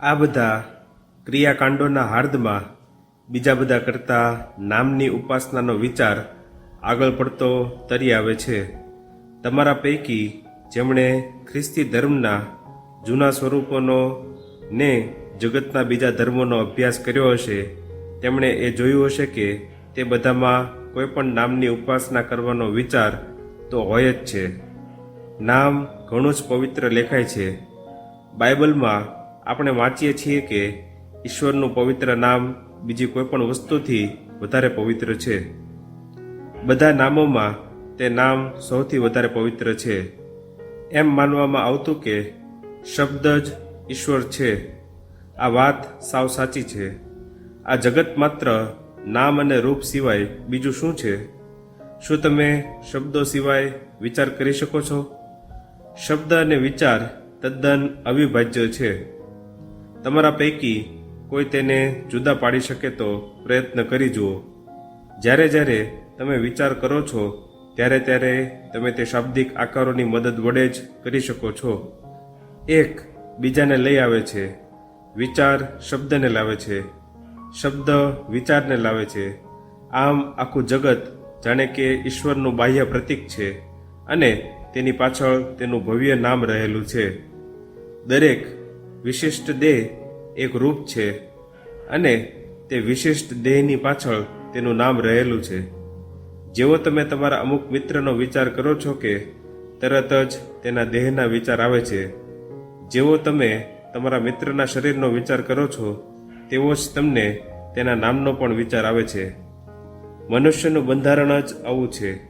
આ બધા ક્રિયાકાંડોના હાર્દમાં બીજા બધા કરતાં નામની ઉપાસનાનો વિચાર આગળ પડતો તરી આવે છે. તમારા પૈકી જેમણે ખ્રિસ્તી ધર્મના જૂના સ્વરૂપોનો ને જગતના બીજા ધર્મોનો અભ્યાસ કર્યો હશે, તેમણે એ જોયું હશે કે તે બધામાં કોઈ પણ નામની ઉપાસના કરવાનો વિચાર તો હોય જ છે. નામ ઘણું જ પવિત્ર લેખાય છે. બાઇબલમાં આપણે વાંચીએ છીએ કે ઈશ્વરનું પવિત્ર નામ બીજી કોઈપણ વસ્તુથી વધારે પવિત્ર છે. બધા નામોમાં તે નામ સૌથી વધારે પવિત્ર છે. એમ માનવામાં આવતું કે શબ્દ જ ઈશ્વર છે. આ વાત સાવ સાચી છે. આ જગત માત્ર નામ અને રૂપ સિવાય બીજું શું છે? શું તમે શબ્દો સિવાય વિચાર કરી શકો છો? શબ્દ અને વિચાર તદ્દન અવિભાજ્ય છે. તમારા પૈકી કોઈ તેને જુદા પાડી શકે તો પ્રયત્ન કરી જુઓ. જ્યારે જ્યારે તમે વિચાર કરો છો, ત્યારે ત્યારે તમે તે શાબ્દિક આકારોની મદદ વડે જ કરી શકો છો. એક બીજાને લઈ આવે છે. વિચાર શબ્દને લાવે છે. શબ્દ વિચારને લાવે છે. આમ આખું જગત જાણે કે ઈશ્વરનું બાહ્ય પ્રતીક છે અને તેની પાછળ તેનું ભવ્ય નામ રહેલું છે. દરેક વિશિષ્ટ દેહ એક રૂપ છે અને તે વિશિષ્ટ દેહની પાછળ તેનું નામ રહેલું છે. જેવો તમે તમારા અમુક મિત્રનો વિચાર કરો છો કે તરત જ તેના દેહના વિચાર આવે છે, જેવો તમે તમારા મિત્રના શરીરનો વિચાર કરો છો, તેવો જ તમને તેના નામનો પણ વિચાર આવે છે. મનુષ્યનું બંધારણ જ આવું છે.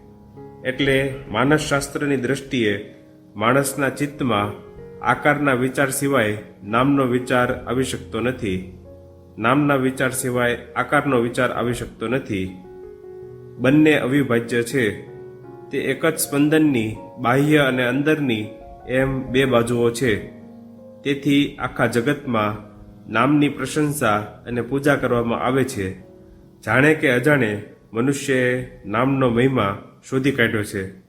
એટલે માનસશાસ્ત્રની દ્રષ્ટિએ માણસના ચિત્તમાં આકારના વિચાર સિવાય નામનો વિચાર આવી શકતો નથી. નામના વિચાર સિવાય આકારનો વિચાર આવી શકતો નથી. બંને અવિભાજ્ય છે. તે એક જ સ્પંદનની બાહ્ય અને અંદરની એમ બે બાજુઓ છે. તેથી આખા જગતમાં નામની પ્રશંસા અને પૂજા કરવામાં આવે છે. જાણે કે અજાણે મનુષ્યએ નામનો મહિમા શોધી કાઢ્યો છે.